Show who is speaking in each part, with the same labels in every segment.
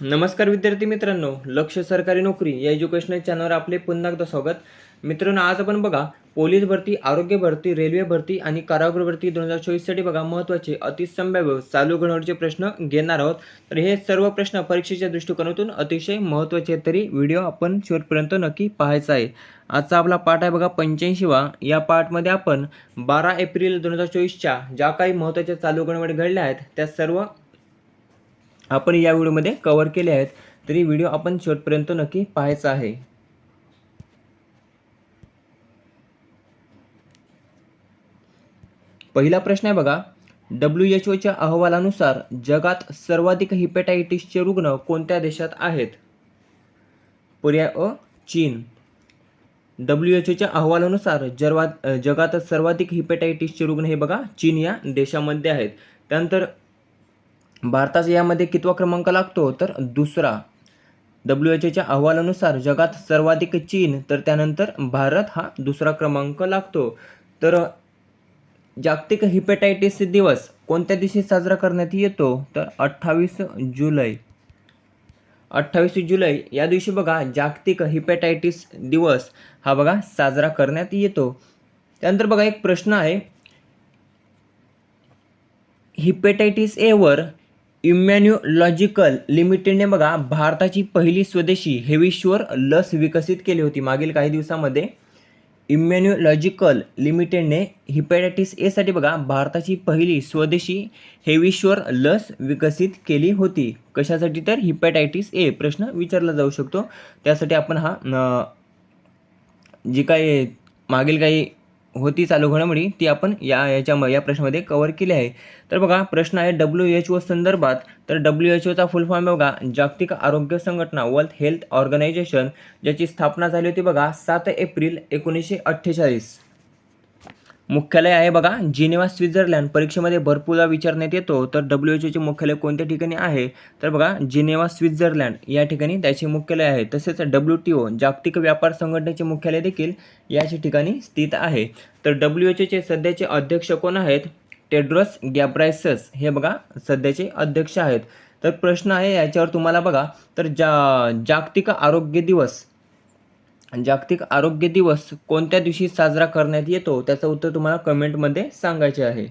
Speaker 1: नमस्कार विद्यार्थी मित्रांनो लक्ष सरकारी नोकरी या एज्युकेशनल चॅनलवर आपले पुन्हा एकदा स्वागत. मित्रांनो आज आपण बघा पोलीस भरती आरोग्य भरती रेल्वे भरती आणि कारागृह भरती दोन हजार चोवीससाठी बघा महत्त्वाचे अतिसंभाव्य चालू घडवण्याचे प्रश्न घेणार आहोत. तर हे सर्व प्रश्न परीक्षेच्या दृष्टिकोनातून अतिशय महत्त्वाचे आहेत तरी व्हिडिओ आपण शेवटपर्यंत नक्की पाहायचा आहे. आजचा आपला पाठ आहे बघा पंच्याऐंशीवा. या पाठमध्ये आपण बारा एप्रिल दोन हजार चोवीसच्या ज्या काही महत्त्वाच्या चालू घडामोडी घडल्या आहेत त्या सर्व आपण या व्हिडिओमध्ये कवर केले आहेत तरी व्हिडिओ आपण शेवटपर्यंत नक्की पाहायचा आहे. पहिला प्रश्न आहे बघा डब्ल्यू एच ओच्या अहवालानुसार जगात सर्वाधिक हिपेटायटिसचे रुग्ण कोणत्या देशात आहेत? पर्याय अ चीन. डब्ल्यू एच ओच्या अहवालानुसार जर्वा जगात सर्वाधिक हिपेटायटिसचे रुग्ण हे बघा चीन या देशामध्ये आहेत. त्यानंतर भारताचा यामध्ये कितवा क्रमांक लागतो? तर दुसरा. डब्ल्यू एच ओच्या अहवालानुसार जगात सर्वाधिक चीन तर त्यानंतर भारत हा दुसरा क्रमांक लागतो. तर जागतिक हिपेटायटिस दिवस कोणत्या दिवशी साजरा करण्यात येतो? तर अठ्ठावीस जुलै. अठ्ठावीस जुलै या दिवशी बघा जागतिक हिपेटायटिस दिवस हा बघा साजरा करण्यात येतो. त्यानंतर बघा एक प्रश्न आहे. हिपेटायटिस एवर इम्मॅन्युलॉजिकल लिमिटेडने बघा भारताची पहिली स्वदेशी हेविश्वर लस विकसित केली होती मागील काही दिवसामध्ये. इम्मॅन्युलॉजिकल लिमिटेडने हिपॅटायटिस एसाठी बघा भारताची पहिली स्वदेशी हेविश्वर लस विकसित केली होती. कशासाठी तर? हिपॅटायटिस ए प्रश्न विचारला जाऊ शकतो. त्यासाठी आपण हा जी काही मागील काही होती चालू घडामोडी ती आपण या याच्या या प्रश्नामध्ये कव्हर केली आहे. तर बघा प्रश्न आहे डब्ल्यू एच ओ संदर्भात. तर डब्ल्यू एच ओचा फुल फॉर्म आहे बघा जागतिक आरोग्य संघटना वर्ल्ड हेल्थ ऑर्गनायझेशन ज्याची स्थापना झाली होती बघा सात एप्रिल एकोणीसशे अठ्ठेचाळीस. मुख्यालय आहे बघा. Geneva Switzerland. परीक्षेमध्ये भरपूरदा विचारण्यात येतो तर डब्ल्यू एच ओचे मुख्यालय कोणत्या ठिकाणी आहे? तर बघा जिनेवा स्वित्झर्लंड या ठिकाणी त्याचे मुख्यालय आहे. तसेच डब्ल्यू टी ओ जागतिक व्यापार संघटनेचे मुख्यालय देखील याच ठिकाणी स्थित आहे. तर डब्ल्यू एच ओचे सध्याचे अध्यक्ष कोण आहेत? टेड्रस गॅब्रायसस हे बघा सध्याचे अध्यक्ष आहेत. तर प्रश्न आहे याच्यावर तुम्हाला बघा. तर जा जागतिक आरोग्य दिवस जागतिक आरोग्य दिवस कोणत्या दिवशी साजरा करण्यात येतो? त्याचं उत्तर तुम्हाला कमेंटमध्ये सांगायचे आहे.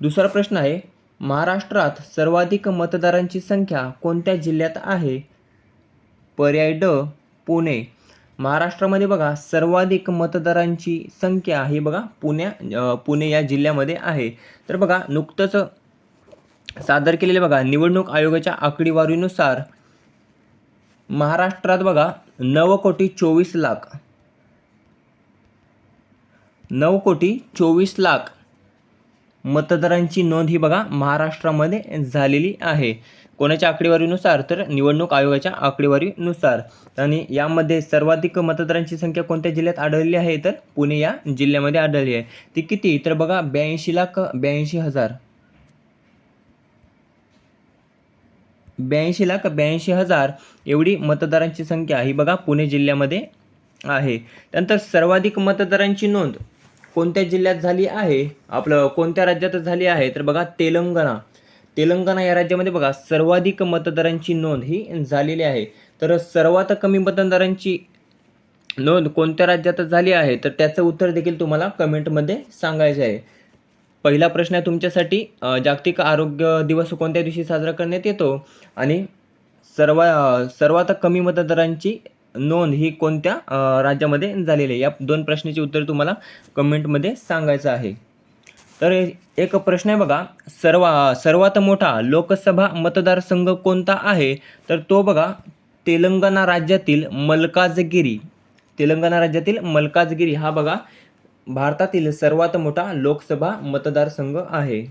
Speaker 1: दुसरा प्रश्न आहे महाराष्ट्रात सर्वाधिक मतदारांची संख्या कोणत्या जिल्ह्यात आहे? पर्याय ड पुणे. महाराष्ट्रामध्ये बघा सर्वाधिक मतदारांची संख्या ही बघा पुण्या पुणे या जिल्ह्यामध्ये आहे. तर बघा नुकतंच सादर केलेले बघा निवडणूक आयोगाच्या आकडेवारीनुसार महाराष्ट्रात बघा नऊ कोटी चोवीस लाख. नऊ कोटी चोवीस लाख मतदारांची नोंद ही बघा महाराष्ट्रामध्ये झालेली आहे. कोणाच्या आकडेवारीनुसार? तर निवडणूक आयोगाच्या आकडेवारीनुसार. आणि यामध्ये सर्वाधिक मतदारांची संख्या कोणत्या जिल्ह्यात आढळली आहे? तर पुणे या जिल्ह्यामध्ये आढळली आहे. ती किती? तर बघा ब्याऐंशी लाख ब्याऐंशी हजार. ब्याऐंशी लाख ब्याऐंशी हजार एवढी मतदारांची संख्या ही बघा पुणे जिल्ह्यामध्ये आहे. त्यानंतर सर्वाधिक मतदारांची नोंद कोणत्या जिल्ह्यात झाली आहे? आपलं कोणत्या राज्यात झाली आहे? तर बघा तेलंगणा. तेलंगणा या राज्यामध्ये बघा सर्वाधिक मतदारांची नोंद ही झालेली आहे. तर सर्वात कमी मतदारांची नोंद कोणत्या राज्यात झाली आहे? तर त्याचं उत्तर देखील तुम्हाला कमेंटमध्ये सांगायचं आहे. पहिला प्रश्न आहे तुमच्यासाठी जागतिक आरोग्य दिवस कोणत्या दिवशी साजरा करण्यात येतो? आणि सर्व सर्वात कमी मतदारांची नोंद ही कोणत्या राज्यामध्ये झालेली आहे? या दोन प्रश्नाचे उत्तर तुम्हाला कमेंटमध्ये सांगायचं आहे. तर एक प्रश्न आहे बघा सर्वा सर्वात मोठा लोकसभा मतदारसंघ कोणता आहे? तर तो बघा तेलंगणा राज्यातील मलकाजगिरी. तेलंगणा राज्यातील मलकाजगिरी हा बघा भारतातील सर्वात मोठा लोकसभा मतदारसंघ आहे.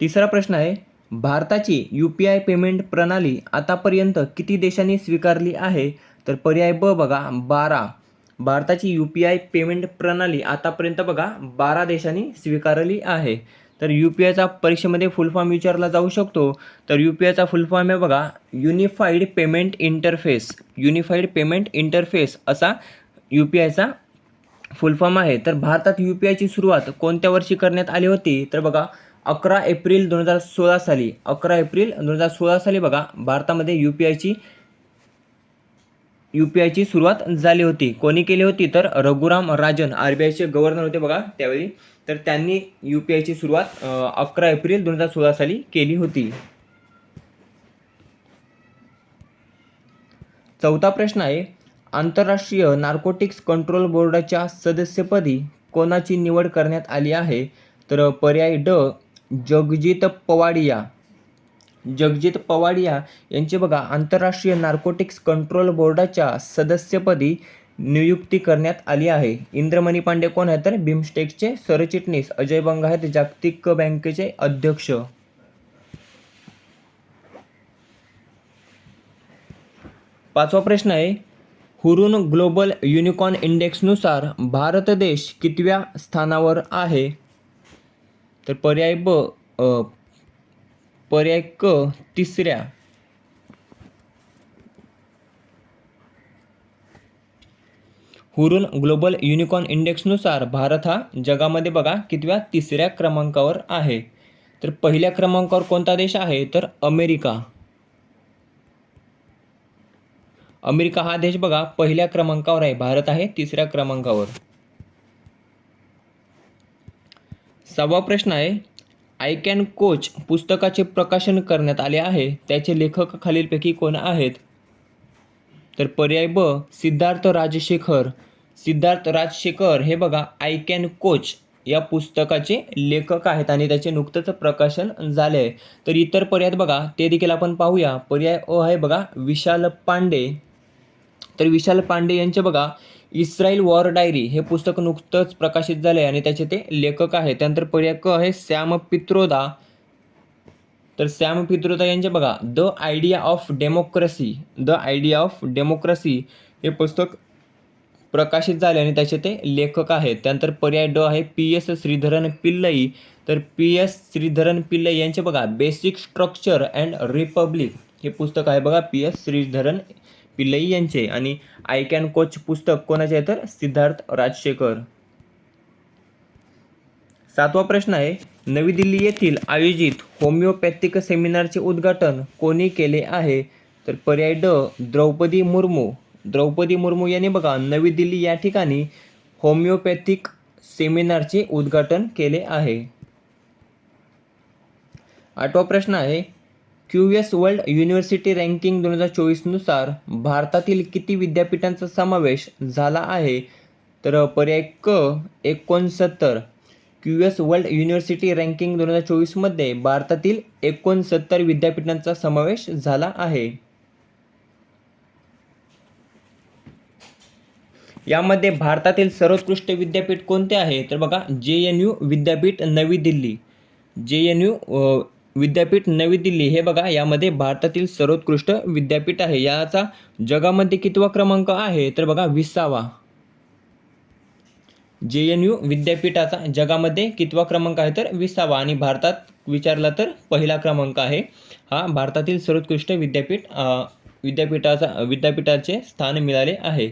Speaker 1: तिसरा प्रश्न आहे भारताची यू पी आय पेमेंट प्रणाली आतापर्यंत किती देशांनी स्वीकारली आहे? तर पर्याय ब बघा बारा. भारताची यू पी आय पेमेंट प्रणाली आतापर्यंत बघा बारा देशांनी स्वीकारली आहे. तर यू पी आयचा परीक्षेमध्ये फुल फॉर्म विचारला जाऊ शकतो. तर यू पी आयचा फुल फॉर्म आहे बघा unified payment interface unified payment interface असा यू पी आयचा फुल फॉर्म आहे. तर भारतात यू पी आयची सुरुवात कोणत्या वर्षी करण्यात आली होती? तर बघा अकरा एप्रिल दोन हजार सोळा साली. अकरा एप्रिल दोन हजार सोळा साली बघा भारतामध्ये यू पी आयची यू पी आयची सुरुवात झाली होती. कोणी केली होती? तर रघुराम राजन आर बी आयचे गव्हर्नर होते बघा त्यावेळी. तर त्यांनी यू पी आयची सुरुवात अकरा एप्रिल दोन हजार सोळा साली केली होती. चौथा प्रश्न आहे आंतरराष्ट्रीय नार्कोटिक्स कंट्रोल बोर्डाच्या सदस्यपदी कोणाची निवड करण्यात आली आहे? तर पर्याय ड जगजित पवाडिया. जगजित पवाडिया यांची बघा आंतरराष्ट्रीय नार्कोटिक्स कंट्रोल बोर्डाच्या सदस्यपदी नियुक्ती करण्यात आली आहे. इंद्रमणी पांडे कोण आहेत तर? बिमस्टेकचे सरचिटणीस अजय बंग आहेत जागतिक बँकेचे अध्यक्ष. पाचवा प्रश्न आहे हुरून ग्लोबल युनिकॉर्न इंडेक्सनुसार भारत देश कितव्या स्थानावर आहे? तर पर्याय ब पर्याय क तिसऱ्या. हुरून ग्लोबल युनिकॉर्न इंडेक्सनुसार भारत हा जगामध्ये बघा कितव्या तिसऱ्या क्रमांकावर आहे. तर पहिल्या क्रमांकावर कोणता देश आहे? तर अमेरिका. अमेरिका हा देश बघा पहिल्या क्रमांकावर आहे. भारत आहे तिसऱ्या क्रमांकावर. सहावा प्रश्न आहे आय कॅन कोच पुस्तकाचे प्रकाशन करण्यात आले आहे. त्याचे लेखक खालीलपैकी कोण आहेत? तर पर्याय ब सिद्धार्थ राजशेखर. सिद्धार्थ राजशेखर हे बघा आय कॅन कोच या पुस्तकाचे लेखक आहेत आणि त्याचे नुकतंच प्रकाशन झाले आहे तर इतर पर्याय बघा ते देखील आपण पाहूया. पर्याय अ आहे बघा विशाल पांडे. तर विशाल पांडे यांचे बघा इस्रायल वॉर डायरी हे पुस्तक नुकतंच प्रकाशित झालं आहे आणि त्याचे ते लेखक आहे त्यानंतर पर्याय क आहे श्याम पित्रोदा. तर सॅम पित्रोदा यांचे बघा the idea of democracy. The idea of democracy हे पुस्तक प्रकाशित झाले आणि त्याचे ते लेखक आहेत. त्यानंतर पर्याय ड आहे पी एस श्रीधरन पिल्लई. तर पी एस श्रीधरन पिल्लई यांचे बघा बेसिक स्ट्रक्चर अँड रिपब्लिक हे पुस्तक आहे बघा पी एस श्रीधरन पिल्लई यांचे आणि आय कॅन कोच पुस्तक कोणाचे आहे तर? सिद्धार्थ राजशेखर. सातवा प्रश्न आहे नवी दिल्ली येथील आयोजित होमिओपॅथिक सेमिनारचे उद्घाटन कोणी केले आहे? तर पर्याय ड द्रौपदी मुर्मू. द्रौपदी मुर्मू यांनी बघा नवी दिल्ली या ठिकाणी होमिओपॅथिक सेमिनारचे उद्घाटन केले आहे. आठवा प्रश्न आहे Q S world university ranking दोन हजार चोवीसनुसार भारतातील किती विद्यापीठांचा समावेश झाला आहे? तर पर्याय क एकोणसत्तर. Q S world university ranking दोन हजार चोवीसमध्ये भारतातील एकोणसत्तर विद्यापीठांचा समावेश झाला आहे. यामध्ये भारतातील सर्वोत्कृष्ट विद्यापीठ कोणते आहे? तर बघा जे एन यू विद्यापीठ नवी दिल्ली. जे एन यू विद्यापीठ नवी दिल्ली हे बघा यामध्ये भारतातील सर्वोत्कृष्ट विद्यापीठ आहे. याचा जगामध्ये कितवा क्रमांक आहे? तर बघा विसावा. जे एन यू विद्यापीठाचा जगामध्ये कितवा क्रमांक आहे? तर विसावा. आणि भारतात विचारला तर पहिला क्रमांक आहे. हा भारतातील सर्वोत्कृष्ट विद्यापीठ विद्यापीठाचा विद्यापीठाचे स्थान मिळाले आहे.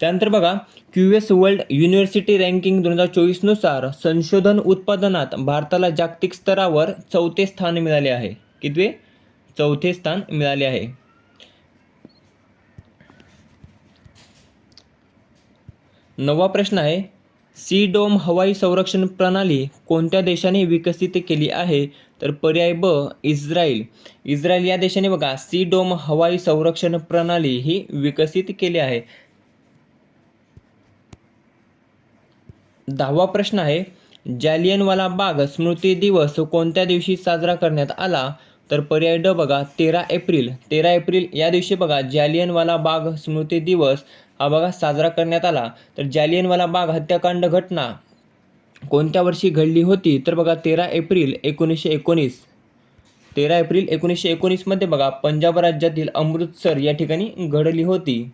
Speaker 1: त्यानंतर बघा Q S world university ranking दोन हजार चोवीसनुसार संशोधन उत्पादनात भारताला जागतिक स्तरावर चौथे स्थान मिळाले आहे. कितवे? चौथे स्थान मिळाले आहे. नवा प्रश्न आहे सी डोम हवाई संरक्षण प्रणाली कोणत्या देशाने विकसित केली आहे? तर पर्याय ब इस्रायल. इस्रायल या देशाने बघा सी डोम हवाई संरक्षण प्रणाली ही विकसित केली आहे. दहावा प्रश्न आहे जालियनवाला बाग स्मृती दिवस कोणत्या दिवशी साजरा करण्यात आला? तर पर्याय ड बघा तेरा एप्रिल. तेरा एप्रिल या दिवशी बघा जालियनवाला बाग स्मृती दिवस हा बघा साजरा करण्यात आला. तर जालियनवाला बाग हत्याकांड घटना कोणत्या वर्षी घडली होती? तर बघा तेरा एप्रिल एकोणीसशे एकोणीस. तेरा एप्रिल एकोणीसशे एकोणीसमध्ये बघा पंजाब राज्यातील अमृतसर या ठिकाणी घडली होती.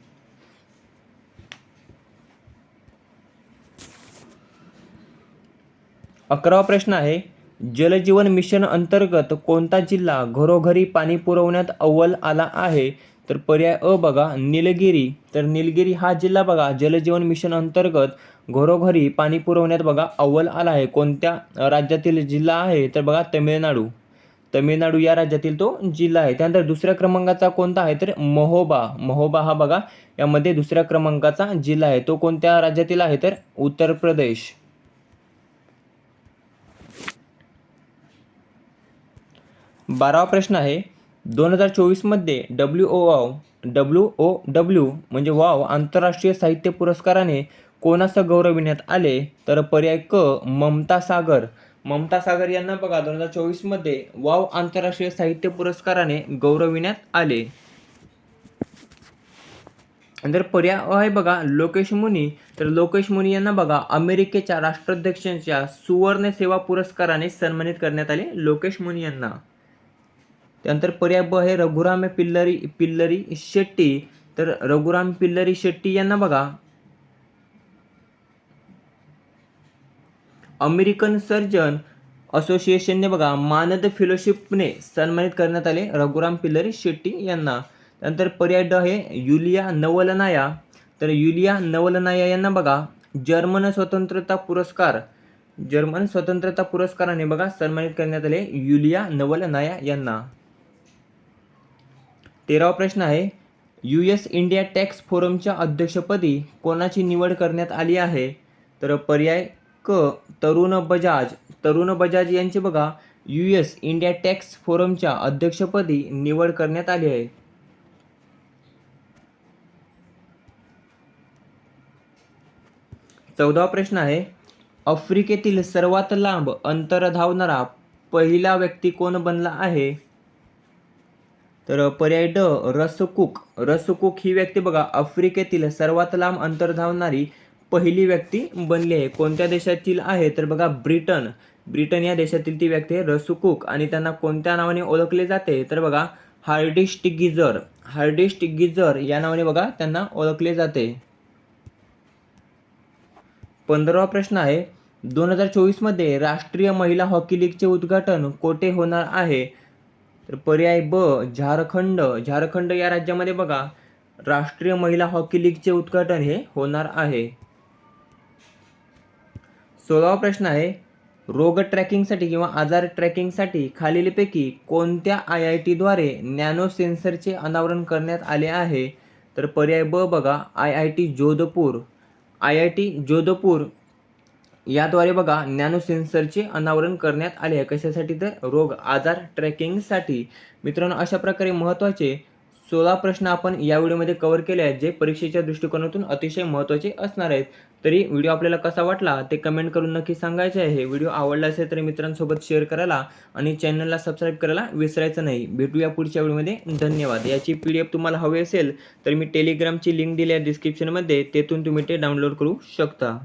Speaker 1: अकरावा प्रश्न आहे जलजीवन मिशन अंतर्गत कोणता जिल्हा घरोघरी पाणी पुरवण्यात अव्वल आला आहे? तर पर्याय अ बघा निलगिरी. तर निलगिरी हा जिल्हा बघा जलजीवन मिशन अंतर्गत घरोघरी पाणी पुरवण्यात बघा अव्वल आला आहे. कोणत्या राज्यातील जिल्हा आहे? तर बघा तमिळनाडू. तमिळनाडू या राज्यातील तो जिल्हा आहे. त्यानंतर दुसऱ्या क्रमांकाचा कोणता आहे? तर महोबा. महोबा हा बघा यामध्ये दुसऱ्या क्रमांकाचा जिल्हा आहे. तो कोणत्या राज्यातील आहे? तर उत्तर प्रदेश. बारावा प्रश्न आहे. दोन हजार चोवीसमध्ये W O wow W O W म्हणजे वाव आंतरराष्ट्रीय साहित्य पुरस्काराने कोणासं गौरविण्यात आले? तर पर्याय क ममता सागर. ममता सागर यांना बघा दोन हजार चोवीसमध्ये वाव आंतरराष्ट्रीय साहित्य पुरस्काराने गौरविण्यात आले. नंतर पर्याय आहे बघा लोकेश मुनी. तर लोकेश मुनी यांना बघा अमेरिकेच्या राष्ट्राध्यक्षांच्या सुवर्ण सेवा पुरस्काराने सन्मानित करण्यात आले लोकेश मुनी यांना. त्यानंतर पर्याय ब आहे रघुराम पिल्लरी पिल्लरी शेट्टी. तर रघुराम पिल्लरी शेट्टी यांना बघा. अमेरिकन सर्जन असोसिएशनने बघा मानद फेलोशिपने सन्मानित करण्यात आले रघुराम पिल्लरी शेट्टी यांना. त्यानंतर पर्याय ड आहे युलिया नवलनाया. तर युलिया नवलनाया यांना बघा. जर्मन स्वतंत्रता पुरस्कार जर्मन स्वतंत्रता पुरस्काराने बघा सन्मानित करण्यात आले युलिया नवलनाया यांना. तेरावा प्रश्न आहे यू एस इंडिया टॅक्स फोरमच्या अध्यक्षपदी कोणाची निवड करण्यात आली आहे? तर पर्याय क तरुण बजाज. तरुण बजाज यांची बघा यू एस इंडिया टॅक्स फोरमच्या अध्यक्षपदी निवड करण्यात आली आहे. चौदावा प्रश्न आहे आफ्रिकेतील सर्वात लांब अंतर धावणारा पहिला व्यक्ती कोण बनला आहे? तर पर्याय ड रसकुक. रसकुक ही व्यक्ती बघा आफ्रिकेतील सर्वात लांब अंतर धावणारी पहिली व्यक्ती बनली आहे. कोणत्या देशातील आहे? तर बघा ब्रिटन. ब्रिटन या देशातील ती व्यक्ती आहे रसकुक. आणि त्यांना कोणत्या नावाने ओळखले जाते? तर बघा हार्डिस्ट गिझर हार्डिस्ट गिझर या नावाने बघा त्यांना ओळखले जाते. पंधरावा प्रश्न आहे. दोन हजार चोवीसमध्ये राष्ट्रीय महिला हॉकी लीगचे उद्घाटन कोठे होणार आहे? तर पर्याय ब झारखंड. झारखंड या राज्यामध्ये बघा राष्ट्रीय महिला हॉकी लीगचे उद्घाटन हे होणार आहे. सोळावा प्रश्न आहे रोग ट्रॅकिंगसाठी किंवा आजार ट्रॅकिंगसाठी खालीलपैकी कोणत्या आय आय टीद्वारे नॅनो सेन्सरचे अनावरण करण्यात आले आहे? तर पर्याय ब बघा I I T Jodhpur. I I T Jodhpur याद्वारे बघा नॅनो सेन्सरचे अनावरण करण्यात आले आहे. कशासाठी तर? रोग आजार ट्रॅकिंगसाठी. मित्रांनो अशा प्रकारे महत्त्वाचे सोळा प्रश्न आपण या व्हिडिओमध्ये कव्हर केले आहेत जे परीक्षेच्या दृष्टिकोनातून अतिशय महत्त्वाचे असणार आहेत. तरी व्हिडिओ आपल्याला कसा वाटला ते कमेंट करून नक्की सांगायचे आहे. व्हिडिओ आवडला असेल तर मित्रांसोबत शेअर करायला आणि चॅनलला सबस्क्राईब करायला विसरायचं नाही. भेटूया पुढच्या व्हिडिओमध्ये. धन्यवाद. याची पी डी एफ तुम्हाला हवी असेल तर मी टेलिग्रामची लिंक दिली आहे डिस्क्रिप्शनमध्ये तेथून तुम्ही ते डाउनलोड करू शकता.